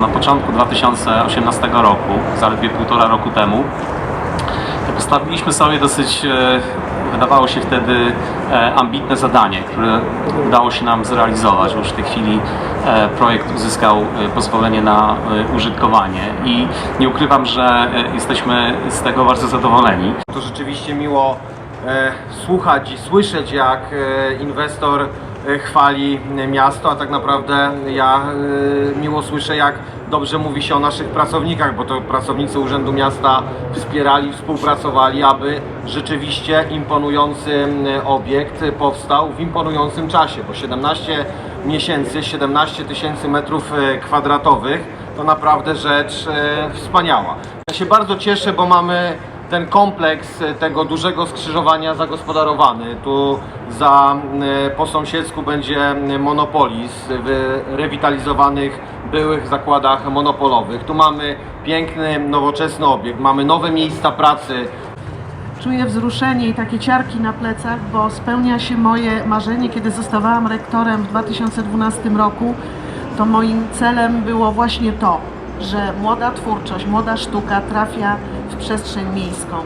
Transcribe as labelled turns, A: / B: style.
A: Na początku 2018 roku, zaledwie półtora roku temu, postawiliśmy sobie dosyć, e, wydawało się wtedy, e, ambitne zadanie, które udało się nam zrealizować, już w tej chwili e, projekt uzyskał pozwolenie na użytkowanie i nie ukrywam, że jesteśmy z tego bardzo zadowoleni.
B: To rzeczywiście miło słuchać i słyszeć, jak e, inwestor e, chwali e, miasto, a tak naprawdę ja e, miło słyszę, jak dobrze mówi się o naszych pracownikach, bo to pracownicy Urzędu Miasta wspierali, współpracowali, aby rzeczywiście imponujący obiekt powstał w imponującym czasie, bo 17 miesięcy, 17 tysięcy metrów e, kwadratowych to naprawdę rzecz e, wspaniała. Ja się bardzo cieszę, bo mamy ten kompleks tego dużego skrzyżowania zagospodarowany. Tu za, e, po sąsiedzku będzie e, Monopolis w rewitalizowanych byłych zakładach monopolowych. Tu mamy piękny, nowoczesny obiekt, mamy nowe miejsca pracy,
C: Czuję wzruszenie i takie ciarki na plecach, bo spełnia się moje marzenie. Kiedy zostawałam rektorem w 2012 roku, to moim celem było właśnie to, że młoda twórczość, młoda sztuka trafia w przestrzeń miejską.